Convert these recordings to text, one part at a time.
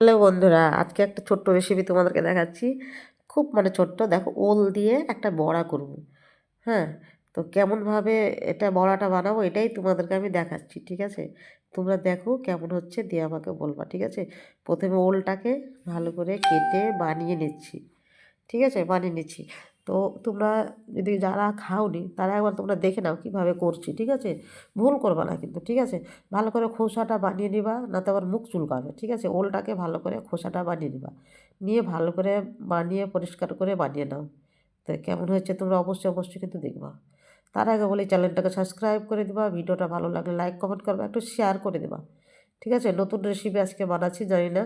Hello বন্ধুরা, আজকে একটা ছোট্ট রেসিপি তোমাদেরকে দেখাচ্ছি। খুব মানে ছোট্ট, দেখো ওল দিয়ে একটা বড়া করব। হ্যাঁ তো কেমনভাবে এটা বড়াটা বানাবো এটাই তোমাদেরকে আমি দেখাচ্ছি, ঠিক আছে? তোমরা দেখো কেমন হচ্ছে, দিয়ে আমাকে বলবা, ঠিক আছে? প্রথমে ওলটাকে ভালো করে কেটে বানিয়ে নিচ্ছি, ঠিক আছে? বানিয়ে নিচ্ছি। তো তোমরা যদি যারা খাওনি, তারা একবার তোমরা দেখে নাও কীভাবে করছি, ঠিক আছে? ভুল করবা না কিন্তু, ঠিক আছে? ভালো করে খোসাটা বানিয়ে নিবা না তো আবার মুখ চুলকাবে, ঠিক আছে? ওলটাকে ভালো করে খোসাটা বানিয়ে নিবা। নিয়ে ভালো করে বানিয়ে, পরিষ্কার করে বানিয়ে নাও। তো কেমন হয়েছে তোমরা অবশ্যই অবশ্যই কিন্তু দেখবা। তার আগে বলি, চ্যানেলটাকে সাবস্ক্রাইব করে দেবা, ভিডিওটা ভালো লাগলে লাইক, কমেন্ট করবা, একটু শেয়ার করে দেবা। ঠিক আছে? নতুন রেসিপি আজকে বানাচ্ছি, জানি না।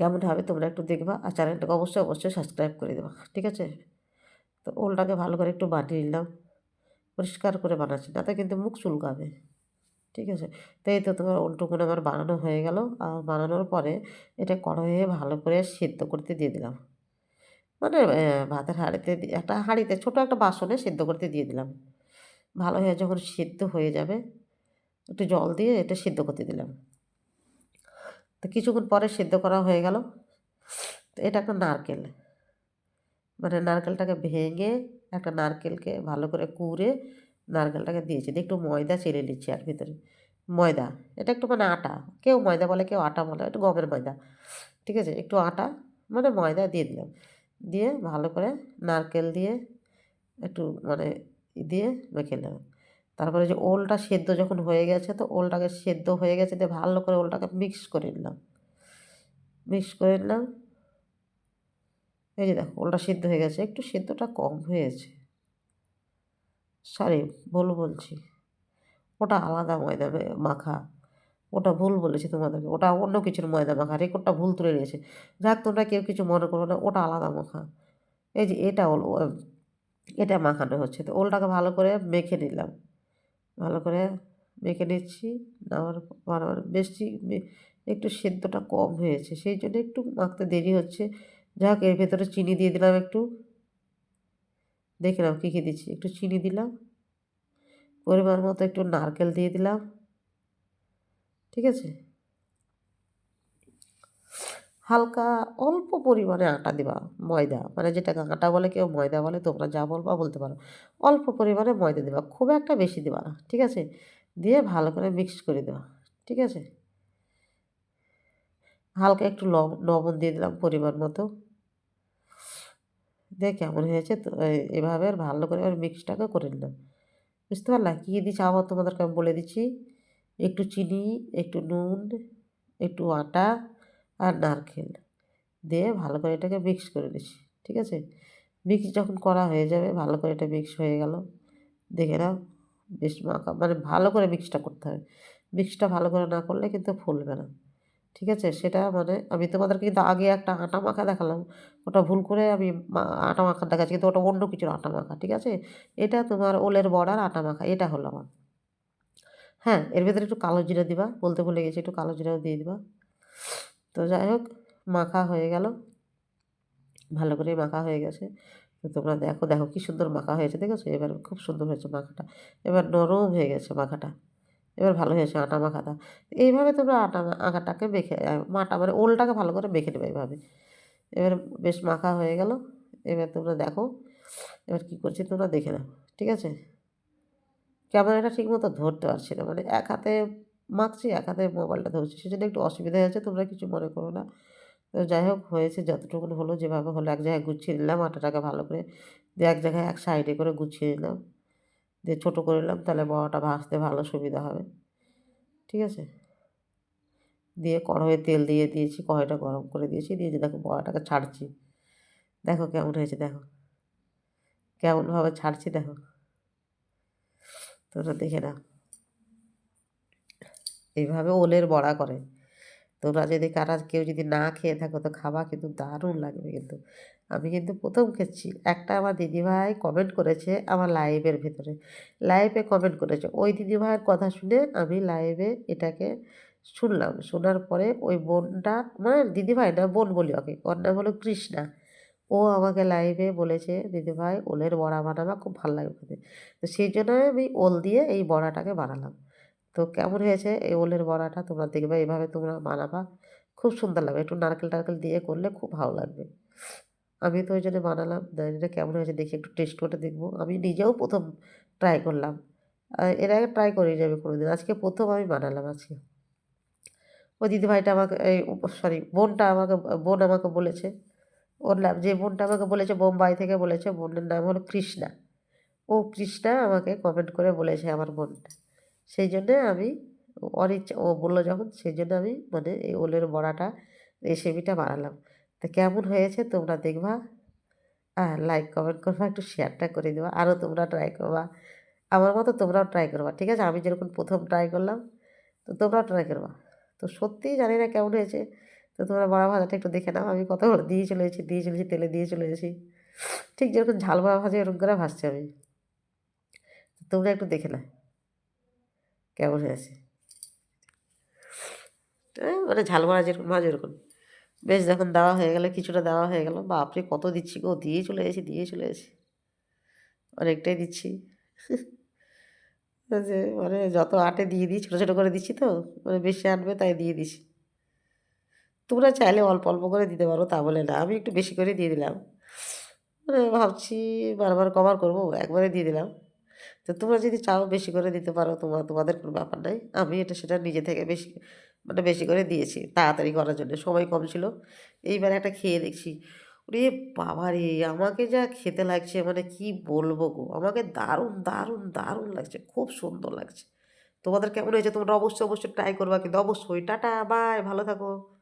কেমন হবে তোমরা একটু দেখবা আর চ্যানেলটাকে অবশ্যই অবশ্যই সাবস্ক্রাইব করে দেবা, ঠিক আছে? তো ওলটাকে ভালো করে একটু বানিয়ে নিলাম পরিষ্কার করে বানাচ্ছি, তাতে কিন্তু মুখ চুলকাবে, ঠিক আছে? তো এই তো তোমার ওলটুকুন আমার বানানো হয়ে গেল, আর বানানোর পরে এটা কড়াইয়ে ভালো করে সিদ্ধ করতে দিয়ে দিলাম। মানে ভাতের হাঁড়িতে একটা হাঁড়িতে ছোটো একটা বাসনে সিদ্ধ করতে দিয়ে দিলাম। ভালো হয়ে যখন সিদ্ধ হয়ে যাবে, একটু জল দিয়ে এটা সিদ্ধ করতে দিলাম। তো কিছুক্ষণ পরে সিদ্ধ করা হয়ে গেল। তো এটা একটা নারকেল। মানে নারকেলটাকে ভেঙে একটা নারকেলকে ভালো করে কুড়ে নারকেলটাকে দিয়েছি। দিয়ে একটু ময়দা চেলে নিচ্ছি আর ভিতরে। ময়দা। এটা একটু মানে আটা। কেউ ময়দা বলে, কেউ আটা বলে। একটু গমের ময়দা। ঠিক আছে? একটু আটা। মানে ময়দা দিয়ে দিলাম। দিয়ে ভালো করে নারকেল দিয়ে একটু মানে দিয়ে মেখে নিলাম তারপরে যে ওলটা সেদ্ধ যখন হয়ে গেছে, তো ওলটাকে সেদ্ধ হয়ে গেছে দিয়ে ভালো করে ওলটাকে মিক্স করে নিলাম। মিক্স করে নিলাম। এই যে দেখো, ওলটা সেদ্ধ হয়ে গেছে। একটু সেদ্ধটা কম হয়েছে। সরি, ভুল বলছি। ওটা আলাদা ময়দা মাখা। ওটা ভুল বলেছি তোমাদেরকে। ওটা অন্য কিছুর ময়দা মাখা। রেকর্ডটা ভুল তুলে নিয়েছে। যাক, তোমরা কেউ কিছু মনে করো না, ওটা আলাদা মাখা। এই যে এটা ওল, এটা মাখানো হচ্ছে। তো ওলটাকে ভালো করে মেখে নিলাম। ভালো করে মেখে নিচ্ছি। নেওয়ার পর বেশি একটু সেদ্ধটা কম হয়েছে, সেই জন্য একটু মাখতে দেরি হচ্ছে। যাক, এর ভেতরে চিনি দিয়ে দিলাম একটু। দেখে নাও কী কী দিচ্ছি, একটু চিনি দিলাম। পরিমাণ মতো একটু নারকেল দিয়ে দিলাম। ঠিক আছে? হালকা অল্প পরিমাণে আটা দিবা, ময়দা। মানে যেটাকে আটা বলে, কেউ ময়দা বলে, তোমরা যা বলবা বলতে পারো। অল্প পরিমাণে ময়দা দেবা, খুব একটা বেশি দেবা না, ঠিক আছে? দিয়ে ভালো করে মিক্স করে দেওয়া ঠিক আছে? হালকা একটু লবণ দিয়ে দিলাম পরিমাণ মতো। দিয়ে কেমন হয়েছে তো এভাবে আর ভালো করে আর মিক্সটাকে করে নিলাম। বুঝতে পারলা? কী দিচ্ছি আবার তোমাদেরকে আমি বলে দিচ্ছি। একটু চিনি, একটু নুন, একটু আটা আর নারকেল দিয়ে ভালো করে এটাকে মিক্স করে নিচ্ছি ঠিক আছে? মিক্স যখন করা হয়ে যাবে, ভালো করে এটা মিক্স হয়ে গেল। দেখে নাও, বেশ মাখা মানে ভালো করে মিক্সটা করতে হবে। মিক্সটা ভালো করে না করলে কিন্তু ফুলবে না, ঠিক আছে? সেটা মানে আমি তোমাদেরকে কিন্তু আগে একটা আটা মাখা দেখালাম। ওটা ভুল করে আমি আটা মাখা দেখাচ্ছি, কিন্তু ওটা অন্য কিছুর আটা মাখা, ঠিক আছে? এটা তোমার ওলের বড়ার আটা মাখা, এটা হলো আমার। হ্যাঁ এর ভেতরে একটু কালো জিরা দিবা, বলতে ভুলে গেছি, একটু কালো জিরাও দিয়ে দিবা। তো যাই হোক, মাখা হয়ে গেল। ভালো করে মাখা হয়ে গেছে। তো তোমরা দেখো দেখো কী সুন্দর মাখা হয়েছে, দেখেছ? এবার খুব সুন্দর হয়েছে মাখাটা। এবার নরম হয়ে গেছে মাখাটা। এবার ভালো হয়েছে আটা মাখাটা। এইভাবে তোমরা আটা আঁকাটাকে মেখে মাটা মানে ওলটাকে ভালো করে মেখে নেবে এইভাবে। এবার বেশ মাখা হয়ে গেল। এবার তোমরা দেখো, এবার কী করছি তোমরা দেখে নাও, ঠিক আছে? ক্যামেরাটা ঠিক মতো ধরতে পারছি না। মানে এক হাতে মাখছি এক হাতে মোবাইলটা ধরছি। সেজন্য একটু অসুবিধা হয়েছে তোমরা কিছু মনে করো না। তো যাই হোক, হয়েছে যতটুকু হলো যেভাবে হলো, এক জায়গায় গুছিয়ে নিলাম আটাটাকে ভালো করে। দিয়ে এক জায়গায় এক সাইডে করে গুছিয়ে নিলাম। দিয়ে ছোটো করে নিলাম, তাহলে বড়াটা ভাজতে ভালো সুবিধা হবে। ঠিক আছে? দিয়ে কড়াইয়ে তেল দিয়ে দিয়েছি, কড়াইটা গরম করে দিয়েছি। দিয়ে দেখো বড়াটাকে ছাড়ছি। দেখো কেমন হয়েছে, দেখো। কেমনভাবে ছাড়ছি, দেখো। তোমরা দেখে না এইভাবে ওলের বড়া করে। তোমরা যদি কারা কেউ যদি না খেয়ে থাকো, তো খাবা কিন্তু দারুণ লাগবে কিন্তু। আমি কিন্তু প্রথম খেয়েছি। একটা আমার দিদিভাই কমেন্ট করেছে আমার লাইভের ভেতরে। লাইভে কমেন্ট করেছে। ওই দিদিভাইয়ের কথা শুনে আমি লাইভে এটাকে শুনলাম। শোনার পরে ওই বোনটা মানে দিদিভাই না, বোন বলি ওকে। ওর নাম হলো কৃষ্ণা। ও আমাকে লাইভে বলেছে, দিদিভাই, ওলের বড়া বানাবা, খুব ভালো লাগে খেতে। তো সেই জন্য আমি ওল দিয়ে এই বড়াটাকে বানালাম। তো কেমন হয়েছে? এই ওলের বড়াটা তোমরা দেখবে এইভাবে তোমরা বানাবা। খুব সুন্দর লাগবে। একটু নারকেল টারকেল দিয়ে করলে খুব ভালো লাগবে। আমি তো ওই জন্য বানালাম। জানি না কেমন হয়েছে, দেখি একটু টেস্ট করে দেখব। আমি নিজেও প্রথম ট্রাই করলাম। এর আগে ট্রাই করি যাবে কোনো দিন আজকে প্রথম আমি বানালাম আজকে। ওই দিদিভাইটা আমাকে, এই সরি বোনটা আমাকে, বোন আমাকে বলেছে। ওর নাম, যে বোনটা আমাকে বলেছে, বোম্বাই থেকে বলেছে, বোনের নাম হলো কৃষ্ণা। ও কৃষ্ণা আমাকে কমেন্ট করে বলেছে আমার বোনটা। সেই জন্যে আমি ইচ্ছা ও বলল যখন, সেই জন্য আমি মানে এই ওলের বড়াটা রেসিপিটা বানালাম। তা কেমন হয়েছে তোমরা দেখবা? আর লাইক কমেন্ট করবা, একটু শেয়ারটা করে দেবা আরও তোমরা ট্রাই করবা। আমার মতো তোমরাও ট্রাই করবা, ঠিক আছে? আমি যেরকম প্রথম ট্রাই করলাম, তো তোমরাও ট্রাই করবা। তো সত্যিই জানি না কেমন হয়েছে, তো তোমরা বড়া ভাজাটা একটু দেখে নাও, আমি কত দিয়ে চলে এসেছি, দিয়ে চলেছি তেলে দিয়ে চলে এসেছি। ঠিক যেরকম ঝাল বড়া ভাজে, এরকম করে ভাজছি আমি। তোমরা একটু দেখে নাও। কেমন হয়েছে মানে ঝাল মারা যেরকম ভাজে এরকম। বেশ যখন দেওয়া হয়ে গেলে, কিছুটা দেওয়া হয়ে গেল, বাপরে কত দিচ্ছি গো, দিয়ে চলে এসেছি দিয়ে চলে এসেছি অনেকটাই দিচ্ছি। যে মানে যত আটে দিয়ে দিই, ছোটো ছোটো করে দিচ্ছি তো মানে বেশি আনবে তাই দিয়ে দিছি তোমরা চাইলে অল্প অল্প করে দিতে পারো, তা বলে না, আমি একটু বেশি করে দিয়ে দিলাম। মানে ভাবছি বারবার কভার করব, একবারে দিয়ে দিলাম। তো তোমরা যদি চাও বেশি করে দিতে পারো তোমার তোমাদের কোনো ব্যাপার নাই। আমি এটা সেটা নিজে থেকে বেশি মানে বেশি করে দিয়েছি, তাড়াতাড়ি করার জন্য। সময় কম ছিল। এইবার একটা খেয়ে দেখছি। ওরে বাবা রে, আমাকে যা খেতে লাগছে মানে কি বলব গো? আমাকে দারুণ দারুণ দারুণ লাগছে, খুব সুন্দর লাগছে। তোমাদের কেমন হয়েছে? তোমরা অবশ্যই অবশ্যই ট্রাই করবা কিন্তু অবশ্যই। টাটা বাই ভালো থাকো।